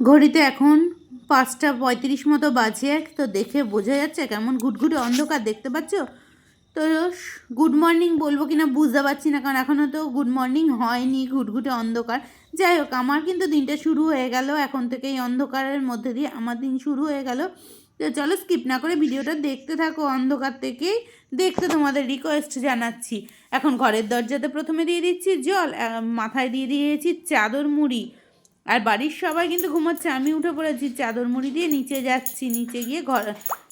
ঘড়িতে এখন পাঁচটা পঁয়ত্রিশ মতো বাজে এক তো দেখে বোঝা যাচ্ছে কেমন ঘুটঘুটে অন্ধকার দেখতে পাচ্ছ। তো গুড মর্নিং বলব কিনা বুঝতে পারছি না, কারণ এখনও তো গুড মর্নিং হয়নি, ঘুটঘুটে অন্ধকার। যাই হোক, আমার কিন্তু দিনটা শুরু হয়ে গেল, এখন থেকে এই অন্ধকারের মধ্যে দিয়ে আমার দিন শুরু হয়ে গেল। তো চলো স্কিপ না করে ভিডিওটা দেখতে থাকো, অন্ধকার থেকেই দেখতে তোমাদের রিকোয়েস্ট জানাচ্ছি। এখন ঘরের দরজাতে প্রথমে দিয়ে দিচ্ছি জল মাথায় দিয়ে দিয়েছি চাদর মুড়ি। আর বাড়ির সবাই কিন্তু ঘুমাচ্ছে। আমি উঠে পড়েছি চাদর মুড়ি দিয়ে, নিচে যাচ্ছি, নিচে গিয়ে ঘর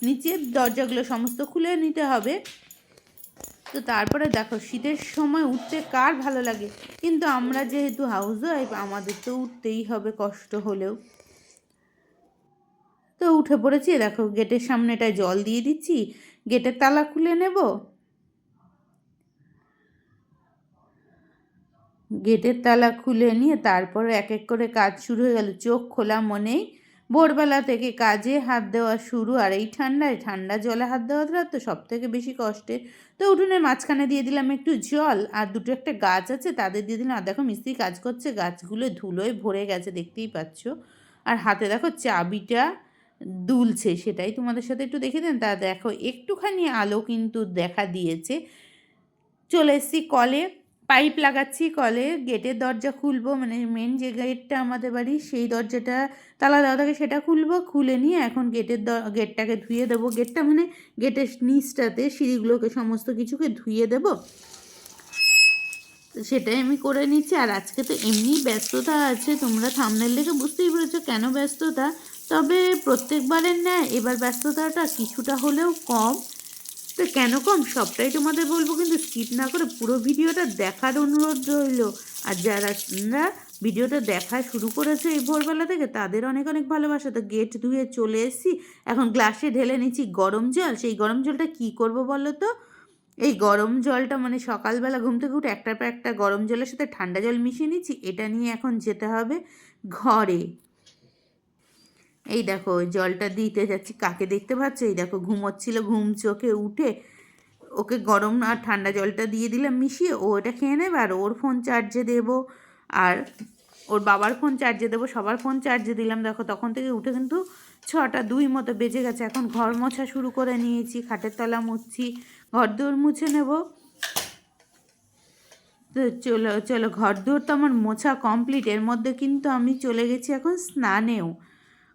নিচের দরজাগুলো সমস্ত খুলে নিতে হবে। তো তারপরে দেখো, শীতের সময় উঠতে কার ভালো লাগে? কিন্তু আমরা যেহেতু হাউস ওয়াইফ আমাদের তো উঠতেই হবে, কষ্ট হলেও। তো উঠে পড়েছি, দেখো গেটের সামনেটায় জল দিয়ে দিচ্ছি, গেটের তালা খুলে নেব। গেটের তালা খুলে নিয়ে তারপরে এক এক করে কাজ শুরু হয়ে গেল। চোখ খোলা মনেই ভোরবেলা থেকে কাজে হাত দেওয়া শুরু। আর এই ঠান্ডায় ঠান্ডা জলে হাত দেওয়াটা তো সব থেকে বেশি কষ্টের তো উঠোনের মাঝখানে দিয়ে দিলাম একটু জল। আর দুটো একটা গাছ আছে, তাদের দিয়ে দিলাম। আর দেখো মিস্ত্রি কাজ করছে, গাছগুলো ধুলোয় ভরে গেছে, দেখতেই পাচ্ছ। আর হাতে দেখো চাবিটা দুলছে, সেটাই তোমাদের সাথে একটু দেখে দেন। তা দেখো, একটুখানি আলো কিন্তু দেখা দিয়েছে। চলে এসেছি কলে পাইপ লাগাচ্ছি, কলে গেটের দরজা খুলবো মানে মেন যে গেটটা আমাদের বাড়ি সেই দরজাটা, তালা দেওয়া থাকে সেটা খুলবো, খুলে নিয়ে এখন গেটের গেটটাকে ধুয়ে দেবো। গেটটা মানে গেটের নিচটাতে সিঁড়িগুলোকে সমস্ত কিছুকে ধুয়ে দেবো। সেটাই আমি করে নিচ্ছি। আর আজকে তো এমনি ব্যস্ততা আছে, তোমরা থামনেল দেখে বুঝতেই পেরেছ কেন ব্যস্ততা। তবে প্রত্যেকবারের ন্যায় এবার ব্যস্ততাটা কিছুটা হলেও কম। কেন কম? সবটাই তোমাদের বলব, কিন্তু স্কিপ না করে পুরো ভিডিওটা দেখার অনুরোধ রইল। আর যারা ভিডিওটা দেখা শুরু করেছে এই ভোরবেলা থেকে, তাদের অনেক অনেক ভালোবাসা। তো গেট ধুয়ে চলে এসেছি। এখন গ্লাসে ঢেলে নিচ্ছি গরম জল। সেই গরম জলটা কি করব বলো তো? এই গরম জলটা মানে সকালবেলা ঘুম থেকে উঠে একটার পর একটা গরম জলের সাথে ঠান্ডা জল মিশিয়ে নিচ্ছি। এটা নিয়ে এখন যেতে হবে ঘরে। এই দেখো জলটা দিতে যাচ্ছি। কাকে দেখতে পাচ্ছ? এই দেখো, ঘুমোচ্ছিল, ঘুম চোখে উঠে ওকে গরম আর ঠান্ডা জলটা দিয়ে দিলাম মিশিয়ে। ও এটা খেয়ে নেবে আর ওর ফোন চার্জে দেবো। আর ওর বাবার ফোন চার্জে দেবো, সবার ফোন চার্জে দিলাম। দেখো, তখন থেকে উঠে কিন্তু ছটা দুই মতো বেজে গেছে। এখন ঘর মোছা শুরু করে নিয়েছি, খাটের তলা মুছছি, ঘর দৌড় মুছে নেব। তো চলো চলো, ঘর দৌড় তো আমার মোছা কমপ্লিট এর মধ্যে কিন্তু আমি চলে গেছি এখন স্নানেও।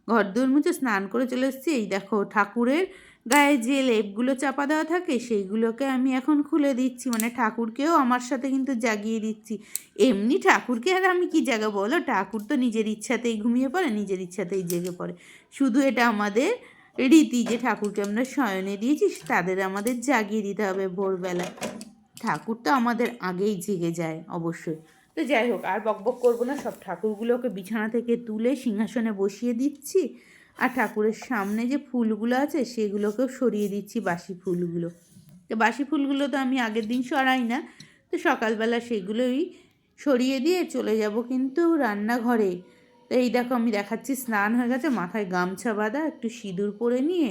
ঘর দৌড় মুছে স্নান করে চলে এসেছি। এই দেখো ঠাকুরের গায়ে যে লেপগুলো চাপা দেওয়া থাকে, সেইগুলোকে আমি এখন খুলে দিচ্ছি। মানে ঠাকুরকেও আমার সাথে কিন্তু জাগিয়ে দিচ্ছি। এমনি ঠাকুরকে আর আমি কি জায়গা বলো? ঠাকুর তো নিজের ইচ্ছাতেই ঘুমিয়ে পড়ে, নিজের ইচ্ছাতেই জেগে পড়ে। শুধু এটা আমাদের রীতি যে ঠাকুরকে আমরা শয়নে দিয়েছি, তাদের আমাদের জাগিয়ে দিতে হবে ভোরবেলা ঠাকুর তো আমাদের আগেই জেগে যায় অবশ্যই। তো যাই হোক, আর বকবক করব না, সব ঠাকুরগুলোকে বিছানা থেকে তুলে সিংহাসনে বসিয়ে দিচ্ছি। আর ঠাকুরের সামনে যে ফুলগুলো আছে, সেগুলোকেও সরিয়ে দিচ্ছি বাসি ফুলগুলো। তো বাসি ফুলগুলো তো আমি আগের দিন সরাই না, তো সকালবেলা সেগুলোই সরিয়ে দিয়ে চলে যাব কিন্তু রান্নাঘরে। তো এই দেখো, আমি দেখাচ্ছি, স্নান হয়ে গেছে, মাথায় গামছা বাঁধা, একটু সিঁদুর পরে নিয়ে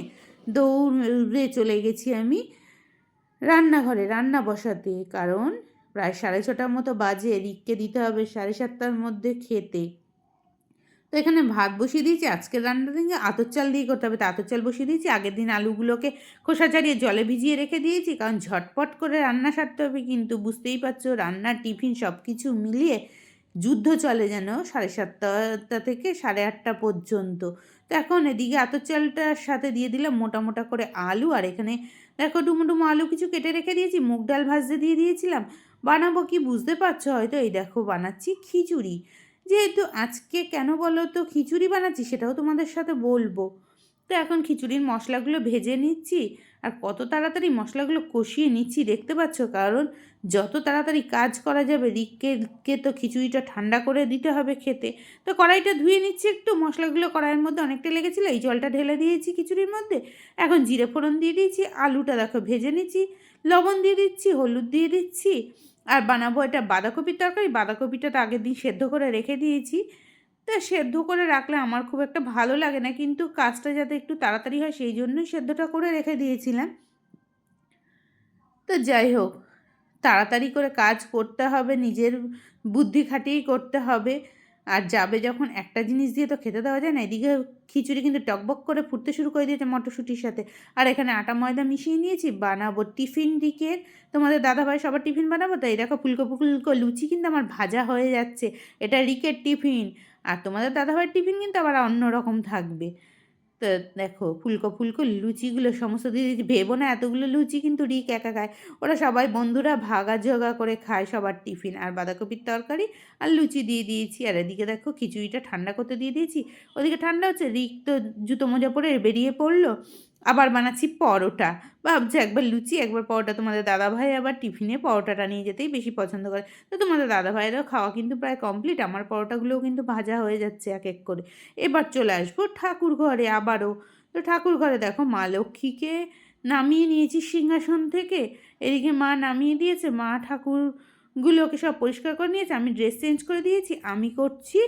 দৌড়ে চলে গেছি আমি রান্নাঘরে, রান্না বসাতে। কারণ প্রায় সাড়ে ছটার মতো বাজে, রিককে দিতে হবে সাড়ে সাতটার মধ্যে খেতে। তো এখানে ভাত বসিয়ে দিয়েছি, আজকের রান্নাটা থেকে আতর চাল দিয়ে করতে হবে। তো আতর চাল বসিয়ে দিয়েছি, আগের দিন আলুগুলোকে খোসা ছাড়িয়ে জলে ভিজিয়ে রেখে দিয়েছি, কারণ ঝটপট করে রান্না সারতে হবে। কিন্তু বুঝতেই পারছ রান্না টিফিন সব কিছু মিলিয়ে যুদ্ধ চলে যেন সাড়ে সাতটা থেকে সাড়ে আটটা পর্যন্ত। তো এখন এদিকে আতর চালটার সাথে দিয়ে দিলাম মোটা মোটা করে আলু, আর এখানে দেখো ডুমো ডুমো আলু কিছু কেটে রেখে দিয়েছি, মুগ ডাল ভাজতে দিয়ে দিয়েছিলাম। বানাবো কি বুঝতে পারছ? হয়তো এই দেখো বানাচ্ছি খিচুড়ি। যেহেতু আজকে কেন বলো তো খিচুড়ি বানাচ্ছি সেটাও তোমাদের সাথে বলব। তো এখন খিচুড়ির মশলাগুলো ভেজে নিচ্ছি। আর কত তাড়াতাড়ি মশলাগুলো কষিয়ে নিচ্ছি দেখতে পাচ্ছ? কারণ যত তাড়াতাড়ি কাজ করা যাবে, রিককে তো খিচুড়িটা ঠান্ডা করে দিতে হবে খেতে। তো কড়াইটা ধুয়ে নিচ্ছি একটু, মশলাগুলো কড়াইয়ের মধ্যে অনেকটা লেগেছিলো, এই জলটা ঢেলে দিয়েছি খিচুড়ির মধ্যে। এখন জিরে ফোড়ন দিয়ে দিয়েছি, আলুটা দেখো ভেজে নিচ্ছি, লবণ দিয়ে দিচ্ছি, হলুদ দিয়ে দিচ্ছি, আর বানাবো এটা বাঁধাকপির তরকারি। বাঁধাকপিটা তো আগের দিন সেদ্ধ করে রেখে দিয়েছি। তা সেদ্ধ করে রাখলে আমার খুব একটা ভালো লাগে না, কিন্তু কাজটা যাতে একটু তাড়াতাড়ি হয় সেই জন্যই সেদ্ধটা করে রেখে দিয়েছিলাম। তো যাই হোক, তাড়াতাড়ি করে কাজ করতে হবে, নিজের বুদ্ধি খাটিয়েই করতে হবে। আর যাবে যখন একটা জিনিস দিয়ে তো খেতে দেওয়া যায় না, এদিকে খিচুড়ি কিন্তু টকবক করে ফুটতে শুরু করে দিয়েছে মটরশুঁটির সাথে। আর এখানে আটা ময়দা মিশিয়ে নিয়েছি, বানাবো টিফিন দিকে। তোমাদের দাদাভাই সবার টিফিন বানাবো? তো এই দেখো ফুলকো ফুলকো লুচি কিন্তু আমার ভাজা হয়ে যাচ্ছে, এটা রিকের টিফিন। আর তোমাদের দাদাভাইয়ের টিফিন কিন্তু আবার অন্যরকম থাকবে। দেখো ফুলকো ফুলকো লুচিগুলো সমস্ত দিয়ে দিয়েছি। ভেবো না এতগুলো লুচি কিন্তু রিক একা খায়। ওরা সবাই বন্ধুরা ভাগা জোগা করে খায় সবার টিফিন আর বাঁধাকপির তরকারি আর লুচি দিয়ে দিয়েছি। আর এদিকে দেখো খিচুড়িটা ঠান্ডা করতে দিয়ে দিয়েছি। ওদিকে ঠান্ডা হচ্ছে, রিক তো জুতো মোজা পরে বেরিয়ে পড়ল। আবার বানাচ্ছি পরোটা। ভাবছি একবার লুচি, একবার পরোটা, তোমাদের দাদাভাই আবার টিফিনে পরোটাটা নিয়ে যেতেই বেশি পছন্দ করে। তো তোমাদের দাদাভাইয়েরও খাওয়া কিন্তু প্রায় কমপ্লিট আমার পরোটাগুলোও কিন্তু ভাজা হয়ে যাচ্ছে এক এক করে। এবার চলে আসব ঠাকুর ঘরে আবারও। তো ঠাকুর ঘরে দেখো মা লক্ষ্মীকে নামিয়ে নিয়েছি সিংহাসন থেকে। এদিকে মা নামিয়ে দিয়েছে, মা ঠাকুরগুলোকে সব পরিষ্কার করে নিয়েছে, আমি ড্রেস চেঞ্জ করে দিয়েছি, আমি করছি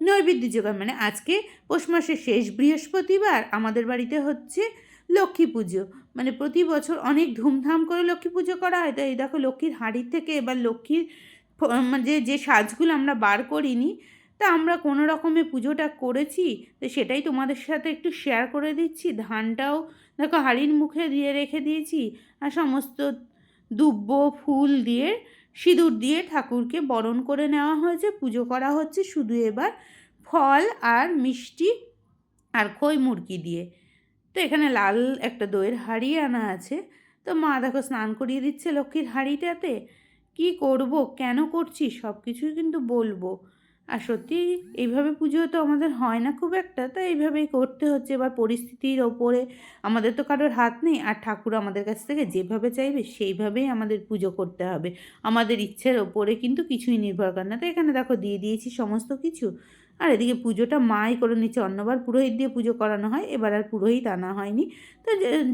নৈবেদ্য জোগাড় মানে আজকে পৌষ মাসের শেষ বৃহস্পতিবার, আমাদের বাড়িতে হচ্ছে লক্ষ্মী পুজো। মানে প্রতি বছর অনেক ধুমধাম করে লক্ষ্মী পুজো করা হয়। তো এই দেখো লক্ষ্মীর হাঁড়ির থেকে এবার লক্ষ্মীর মানে যে যে সাজগুলো আমরা বার করিনি, তা আমরা কোনো রকমে পুজোটা করেছি। তো সেটাই তোমাদের সাথে একটু শেয়ার করে দিচ্ছি। ধানটাও দেখো হাঁড়ির মুখে দিয়ে রেখে দিয়েছি। আর সমস্ত দুব্ব, ফুল দিয়ে, সিঁদুর দিয়ে ঠাকুরকে বরণ করে নেওয়া হয়েছে। পুজো করা হচ্ছে শুধু এবার ফল আর মিষ্টি আর খই মুরগি দিয়ে। তো এখানে লাল একটা দইয়ের হাঁড়ি আনা আছে। তো মা দেখো স্নান করিয়ে দিচ্ছে লক্ষ্মীর হাঁড়িটাতে। কি করব? কেন করছি? সব কিছুই কিন্তু বলব। আর সত্যি এইভাবে পুজো তো আমাদের হয় না খুব একটা তো এইভাবেই করতে হচ্ছে। এবার পরিস্থিতির ওপরে আমাদের তো কারোর হাত নেই, আর ঠাকুর আমাদের কাছ থেকে যেভাবে চাইবে সেইভাবেই আমাদের পুজো করতে হবে। আমাদের ইচ্ছের ওপরে কিন্তু কিছুই নির্ভর করে না। তো এখানে দেখো দিয়ে দিয়েছি সমস্ত কিছু। আর এদিকে পুজোটা মাই করে নিচ্ছে। অন্যবার পুরোহিত দিয়ে পুজো করানো হয়, এবার আর পুরোহিত আনা হয়নি। তো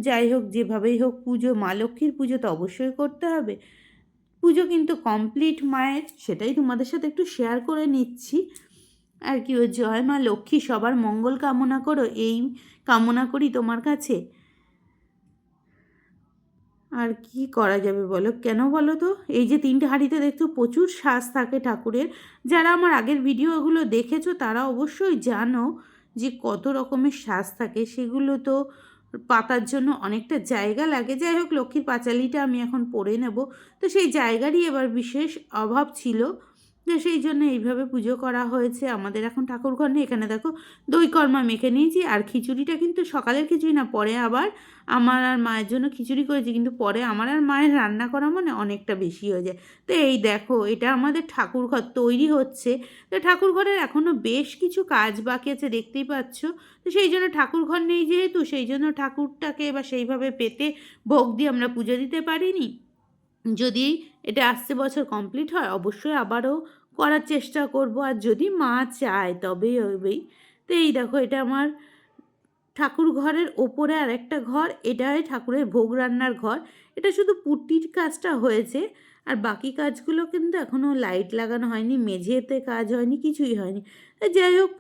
যাই হোক, যেভাবেই হোক, পুজো, মা লক্ষ্মীর পুজো তো অবশ্যই করতে হবে। পুজো কিন্তু কমপ্লিট মায়ের, সেটাই তোমাদের সাথে একটু শেয়ার করে নিচ্ছি। আর কি ওই জয় মা লক্ষ্মী, সবার মঙ্গল কামনা করো। এই কামনা করি তোমার কাছে। আর কি করা যাবে বলো? কেন বলো তো? এই যে তিনটে হাঁড়িতে দেখছ প্রচুর শ্বাস থাকে ঠাকুরের। যারা আমার আগের ভিডিওগুলো দেখেছ তারা অবশ্যই জানো যে কত রকমের শ্বাস থাকে। সেগুলো তো পাতার জন্য অনেকটা জায়গা লাগে। যাই হোক, লক্ষ্মীর পাঁচালিটা আমি এখন পরে নেব। তো সেই জায়গারই এবার বিশেষ অভাব ছিল। তো সেই জন্য এইভাবে পুজো করা হয়েছে। আমাদের এখন ঠাকুর নেই। এখানে দেখো দই কর্মা মেখে নিয়েছি। আর খিচুড়িটা কিন্তু সকালের খিচুড়ি না, পরে আবার আমার আর মায়ের জন্য খিচুড়ি করেছি। কিন্তু পরে আমার আর মায়ের রান্না করা মানে অনেকটা বেশি হয়ে যায়। তো এই দেখো, এটা আমাদের ঠাকুর ঘর তৈরি হচ্ছে। তো ঠাকুর ঘরের এখনও বেশ কিছু কাজ বাকি আছে, দেখতেই পাচ্ছ। তো সেই জন্য ঠাকুর ঘর নেই যেহেতু, সেই জন্য ঠাকুরটাকে বা সেইভাবে পেতে ভোগ দিয়ে আমরা পুজো দিতে পারিনি। যদি এটা আসছে বছর কমপ্লিট হয়, অবশ্যই আবারও করার চেষ্টা করব। আর যদি মা চায়, তবেই হবেই তো এই দেখো, এটা আমার ঠাকুর ঘরের ওপরে আর একটা ঘর, এটাই ঠাকুরের ভোগ রান্নার ঘর। এটা শুধু পুটির কাজটা হয়েছে, আর বাকি কাজগুলো কিন্তু এখনও লাইট লাগানো হয়নি, মেঝেতে কাজ হয়নি, কিছুই হয়নি। যাই হোক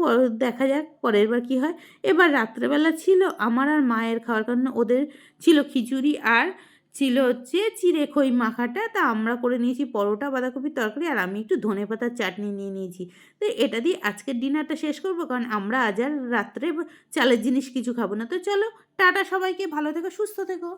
দেখা যাক, পরের বার কী হয়। এবার রাত্রেবেলা ছিল আমার আর মায়ের খাওয়ার, কারণে ওদের ছিল খিচুড়ি আর ছিল হচ্ছে চিড়ে খই মাখাটা। তা আমরা করে নিয়েছি পরোটা, বাঁধাকপির তরকারি আর আমি একটু ধনে পাতার চাটনি নিয়ে নিয়েছি। তো এটা দিয়ে আজকের ডিনারটা শেষ করব কারণ আমরা আজ আর রাত্রে চালের জিনিস কিছু খাব না। তো চলো, টাটা সবাইকে, ভালো থেকো, সুস্থ থেকো।